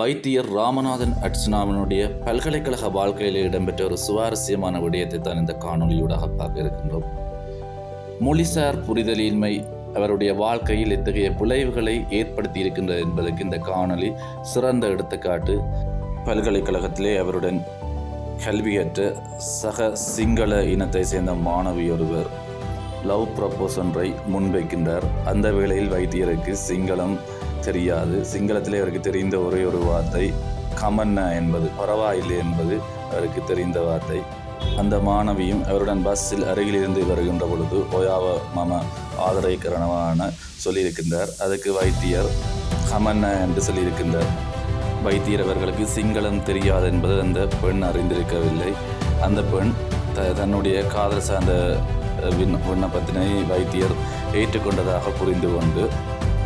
வைத்தியர் ராமநாதன் அர்ச்சனாவினுடைய பல்கலைக்கழக வாழ்க்கையில் இடம்பெற்ற ஒரு சுவாரஸ்யமான விடயத்தை தான் இந்த காணொலியூடாக பார்க்க இருக்கின்றோம். மொழிசார் புரிதலின்மை அவருடைய வாழ்க்கையில் இத்தகைய விளைவுகளை ஏற்படுத்தி இருக்கின்றது என்பதற்கு இந்த காணொளி சிறந்த எடுத்துக்காட்டு. பல்கலைக்கழகத்திலே அவருடன் கல்வியற்ற சக சிங்கள இனத்தை சேர்ந்த மாணவி ஒருவர் லவ் ப்ரப்போஸ் ஒன்றை முன்வைக்கின்றார். அந்த வேளையில் வைத்தியருக்கு சிங்களம் தெரியாது. சிங்களத்திலே அவருக்கு தெரிந்த ஒரே ஒரு வார்த்தை கமன்ன என்பது பரவாயில்லை என்பது அவருக்கு தெரிந்த வார்த்தை. அந்த மாணவியும் அவருடன் பஸ்ஸில் அருகிலிருந்து வருகின்ற பொழுது ஓயாவ மம ஆதரவுக்கரணமான சொல்லியிருக்கின்றார். அதுக்கு வைத்தியர் கமன்ன என்று சொல்லியிருக்கின்றார். வைத்தியர் அவர்களுக்கு சிங்களம் தெரியாது என்பது அந்த பெண் அறிந்திருக்கவில்லை. அந்த பெண் த தன்னுடைய காதல் சார்ந்த விண் விண்ணப்பத்தினை வைத்தியர் ஏற்றுக்கொண்டதாக புரிந்து கொண்டு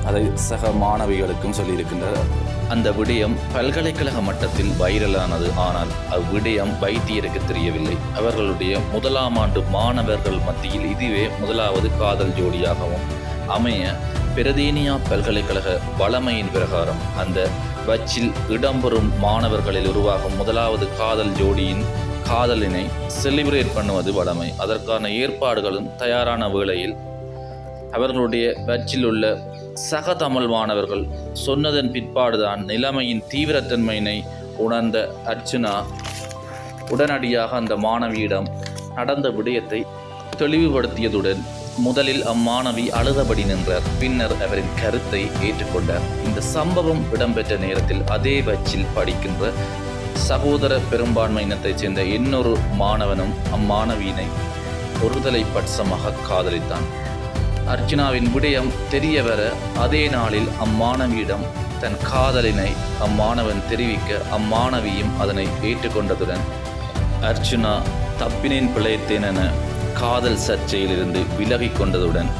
அதை சக மாணவிகளுக்கும் சொல்லியிருக்கின்றார். அந்த விடயம் பல்கலைக்கழக மட்டத்தில் வைரலானது. ஆனால் அவ்விடயம் வைத்தியருக்கு தெரியவில்லை. அவர்களுடைய முதலாம் ஆண்டு மாணவர்கள் மத்தியில் இதுவே முதலாவது காதல் ஜோடியாகவும் அமைய பிரதேனியா பல்கலைக்கழக வளமையின் பிரகாரம் அந்த வச்சில் இடம்பெறும் மாணவர்களில் உருவாகும் முதலாவது காதல் ஜோடியின் காதலினை செலிப்ரேட் பண்ணுவது வளமை. அதற்கான ஏற்பாடுகளும் தயாரான வேளையில் அவர்களுடைய வச்சில் உள்ள சக தமிழ் மாணவர்கள் சொன்னதன் பிற்பாடுதான் நிலைமையின் தீவிரத்தன்மையினை உணர்ந்த அர்ச்சுனா உடனடியாக அந்த மாணவியிடம் நடந்த விடயத்தை தெளிவுபடுத்தியதுடன் முதலில் அம்மாணவி அழுதபடி நின்றார். பின்னர் அவரின் கருத்தை ஏற்றுக்கொண்டார். இந்த சம்பவம் இடம்பெற்ற நேரத்தில் அதே வச்சில் படிக்கின்ற சகோதர பெரும்பான்மையினத்தைச் சேர்ந்த இன்னொரு மாணவனும் அம்மாணவியினை ஒருதலை பட்சமாக காதலித்தான். அர்ச்சனாவின் விடயம் தெரிய வர அதே நாளில் அம்மாணவியிடம் தன் காதலினை அம்மாணவன் தெரிவிக்க அம்மாணவியும் அதனை ஏற்றுக்கொண்டதுடன் அர்ச்சுனா தப்பினேன் பிழைத்தேன் என காதல் சர்ச்சையிலிருந்து விலகிக் கொண்டதுடன்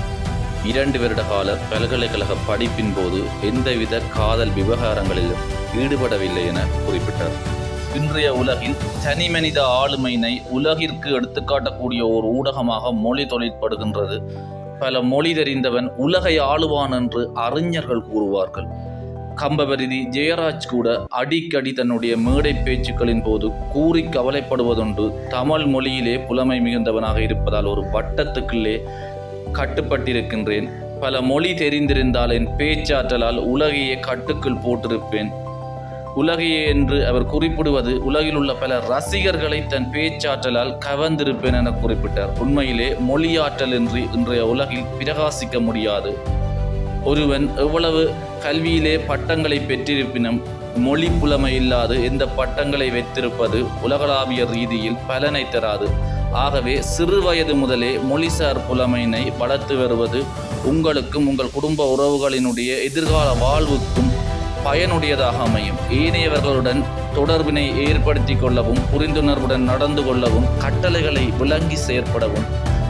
இரண்டு வருட கால பல்கலைக்கழக படிப்பின் போது எந்தவித காதல் விவகாரங்களிலும் ஈடுபடவில்லை என குறிப்பிட்டார். இன்றைய உலகில் தனிமனித ஆளுமையினை உலகிற்கு எடுத்துக்காட்டக்கூடிய ஒரு ஊடகமாக மொழி தொழிற்படுகின்றது பல மொழி தெரிந்தவன் உலகை ஆளுவான் என்று அறிஞர்கள் கூறுவார்கள். கம்பபரிதி ஜெயராஜ் கூட அடிக்கடி தன்னுடைய மேடை பேச்சுக்களின் போது கூறி கவலைப்படுவதுண்டு. தமிழ் மொழியிலே புலமை மிகுந்தவனாக இருப்பதால் ஒரு வட்டத்துக்குள்ளே கட்டுப்பட்டிருக்கின்றேன். பல மொழி தெரிந்திருந்தால் என் பேச்சாற்றலால் உலகையே கட்டுக்குள் போட்டிருப்பேன். உலகையே என்று அவர் குறிப்பிடுவது உலகில் உள்ள பல ரசிகர்களை தன் பேச்சாற்றலால் கவர்ந்திருப்பேன் என குறிப்பிட்டார். உண்மையிலே மொழியாற்றல் இன்றி இன்றைய உலகில் பிரகாசிக்க முடியாது. ஒருவன் எவ்வளவு கல்வியிலே பட்டங்களை பெற்றிருப்பினும் மொழி புலமை இல்லாது எந்த பட்டங்களை வைத்திருப்பது உலகளாவிய ரீதியில் பலனை தராது. ஆகவே சிறு வயது முதலே மொழிசார் புலமையினை வளர்த்து வருவது உங்களுக்கும் உங்கள் குடும்ப உறவுகளினுடைய எதிர்கால வாழ்வுக்கும் பயனுடையதாக அமையும். ஏனையவர்களுடன் தொடர்பினை ஏற்படுத்தி கொள்ளவும் புரிந்துணர்வுடன் நடந்து கொள்ளவும் கட்டளைகளை விளங்கி செயற்படவும்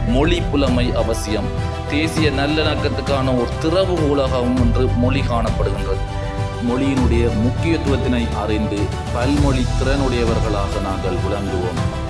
மொழி புலமை அவசியம். தேசிய நல்லிணக்கத்துக்கான ஒரு திறவுகோலாகவும் என்று மொழி காணப்படுகின்றது. மொழியினுடைய முக்கியத்துவத்தினை அறிந்து பல்மொழி திறனுடையவர்களாக நாங்கள் விளங்குவோம்.